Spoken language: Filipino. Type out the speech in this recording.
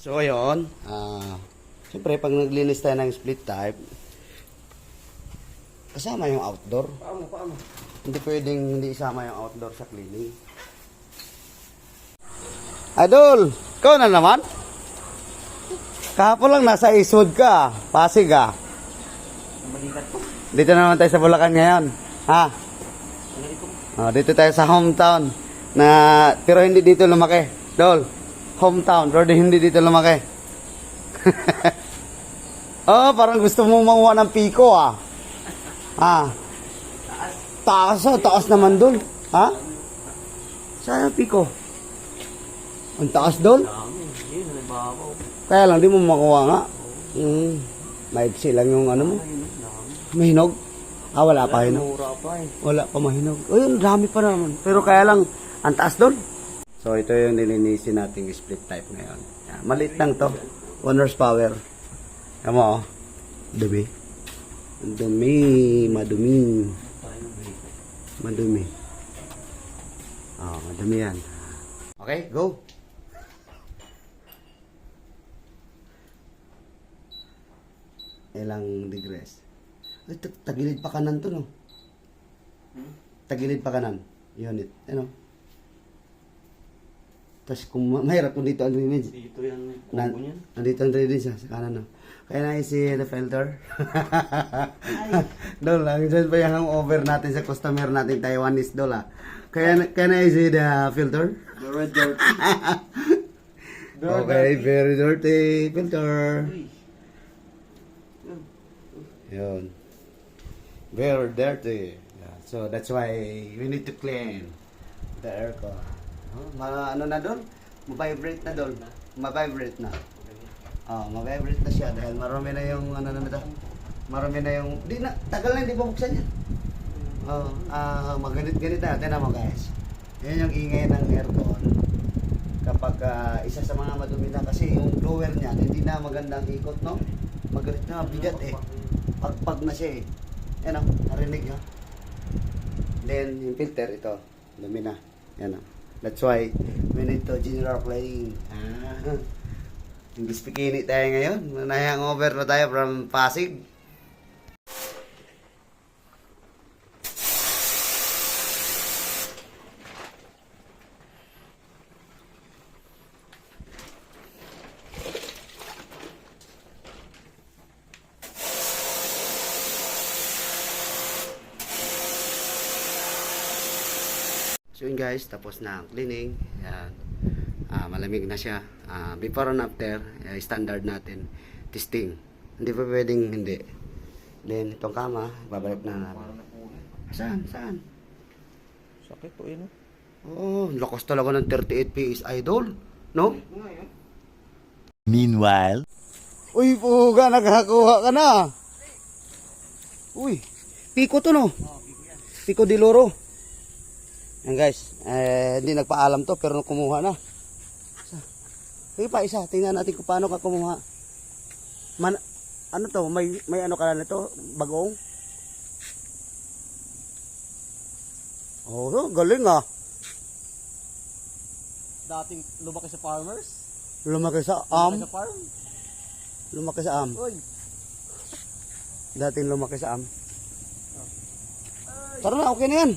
So ayun, ah, siyempre pag naglinis tayo ng split type, kasama yung outdoor. Paano, paano? Hindi pwedeng hindi isama yung outdoor sa cleaning. Idol, ikaw na naman? Kahapon lang nasa isod ka, Pasig ah. Dito na naman tayo sa Bulacan ngayon. Ha? Oh, dito tayo sa hometown. Na, pero hindi dito lumaki. Dol, hometown, pero hindi dito lumaki. oh, parang gusto mo manguha ng piko ah. Ah. Taas ah, taas naman dol. Ha? Saan ang piko? Ang taas nagbabaw. Kaya lang, di mo makuha nga. Mm, maiksi lang yung ano mo. Ayun. Mahinog? Ah, wala pa hinog. Eh. Wala pa mahinog. O yun, dami pa naman. Pero kaya lang, ang taas doon. So, ito yung nilinisin nating split type ngayon. Yan, maliit lang to. 1 horsepower. Yan mo, oh. Dumi. Dumi. Madumi. Madumi. Oh, madumi yan. Okay, go. Ilang degrees? Ay, tag- tagilid pa kanan to, no? Tagilid pa kanan. Unit. Ano? Tapos kung ma- mahirap kung dito ang drainage. Dito yung Na, combo niyan. nandito ang drainage ah, sa kanan. No? Kaya na si the filter. Dol, lang dyan pa yung over natin sa customer natin Taiwanese dol ah. Kaya, na- kaya na si the filter. Very dirty. okay, very dirty filter. Yun. Very dirty. Yeah, so that's why we need to clean the aircon. Oh, ma ano na doon? Ma-vibrate na doon. Ma-vibrate na. Oh, ma-vibrate na siya dahil marami na yung ano na ito. Marami na yung di na tagal na hindi pa buksan yan. Oh, ah maganit-ganit na. Tingnan mo guys. Yan yung ingay ng aircon. Kapag ah, isa sa mga madumi na kasi yung blower niya hindi na magandang ikot, no? Magalit na, bigat eh. Pagpag na siya eh. Yan o, narinig nyo. Then, yung filter, ito. Dumi na. Yan o. That's why, we need general cleaning. Ah. English bikini tayo ngayon. Nahang over na tayo from Pasig. So yun guys, tapos na ang cleaning. Yan. Ah, malamig na siya. Ah, before and after, eh, standard natin. Testing. Hindi pa pwedeng hindi. Then, itong kama, babalik na natin. Saan? Saan? Sakit po yun. Oh, lakas talaga ng 38 PS idol. No? Meanwhile, Uy, puga, nakakuha ka na. Uy, piko to no? Piko di loro. Yan guys, eh, hindi nagpaalam to pero kumuha na. Sige pa isa, tingnan natin kung paano ka kumuha. Man, ano to, may, may ano ka na nito, bagong? Oh, galing ah. Dating lumaki sa farmers. Lumaki sa Lumaki am. sa farm. Lumaki sa am. Uy. Dating lumaki sa am. Tara na, okay na yan.